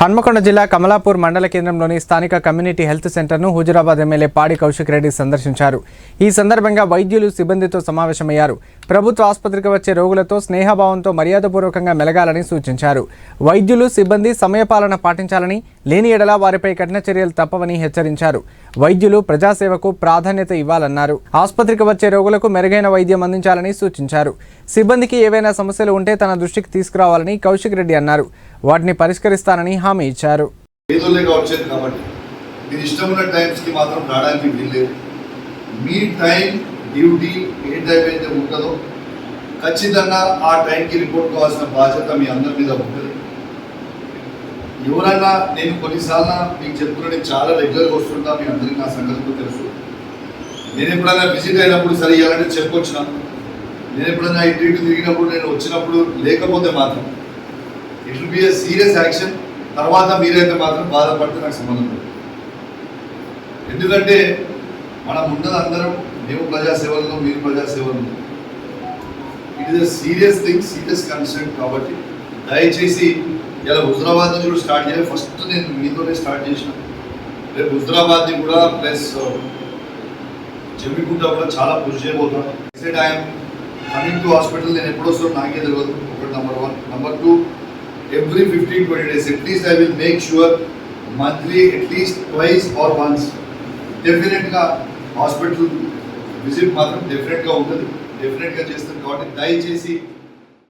హన్మకొండ జిల్లా కమలాపూర్ మండల కేంద్రంలోని స్థానిక కమ్యూనిటీ హెల్త్ సెంటర్ను హుజురాబాద్ ఎమ్మెల్యే పాడి కౌశిక్ రెడ్డి సందర్శించారు. ఈ సందర్భంగా వైద్యులు సిబ్బందితో సమావేశమయ్యారు. ప్రభుత్వ ఆసుపత్రికి వచ్చే రోగులతో స్నేహభావంతో మర్యాదపూర్వకంగా మెలగాలని సూచించారు. వైద్యులు సిబ్బంది సమయపాలన పాటించాలని లేని ఎడల వారిపై కఠిన చర్యలు తప్పవని హెచ్చరించారు. వైద్యులు ప్రజాసేవకు ప్రాధాన్యత ఇవ్వాలన్నారు. ఆసుపత్రికి వచ్చే రోగులకు మెరుగైన వైద్యం అందించాలని సూచించారు. సిబ్బందికి ఏవైనా సమస్యలు ఉంటే తన దృష్టికి తీసుకురావాలని కౌశిక్ రెడ్డి అన్నారు. వాటిని పరిష్కరిస్తానని హామీ ఇచ్చారు. మీరు ఇష్టం ఉన్న టైమ్స్కి మాత్రం రావడానికి వీల్లేదు. మీ టైం డ్యూటీ ఏ టైం అయితే ఉంటుందో ఖచ్చితంగా ఆ టైంకి రిపోర్ట్ కావాల్సిన బాధ్యత మీ అందరి మీద ఉంటుంది. ఎవరన్నా నేను కొన్నిసార్లు మీకు చెప్తున్నా నేను చాలా రెగ్యులర్గా వస్తుంటా మీ అందరికీ నా సంగతి తెలుసు. నేను ఎప్పుడైనా విజిట్ అయినప్పుడు సరే ఇవ్వాలంటే చెప్పొచ్చిన నేను ఎప్పుడైనా ఇటు ఇటు తిరిగినప్పుడు నేను వచ్చినప్పుడు లేకపోతే మాత్రం. It will be a serious action తర్వాత మీరైతే మాత్రం బాధపడితే నాకు సంబంధం లేదు. ఎందుకంటే మనం ఉన్నది అందరం మేము ప్రజాసేవల్లో మీరు ప్రజాసేవల్లో. It is a serious thing serious concern కాబట్టి దయచేసి ఇలా హుజరాబాద్ నుంచి కూడా స్టార్ట్ చేయాలి. ఫస్ట్ నేను మీతోనే స్టార్ట్ చేసిన. రేపు హుజరాబాద్ని కూడా ప్లస్ జమ్మికుంట కూడా చాలా పుష్ చేయబోతున్నాను next I'm coming to hospital నేను ఎప్పుడు వస్తాను నాకే తెలియదు ఒకటి number one number two every fifteen twenty days at least I will make sure monthly at least twice or once డెఫినెట్గా హాస్పిటల్ విజిట్ మాత్రం డెఫినెట్గా ఉంటుంది. డెఫినెట్గా చేస్తాను కాబట్టి దయచేసి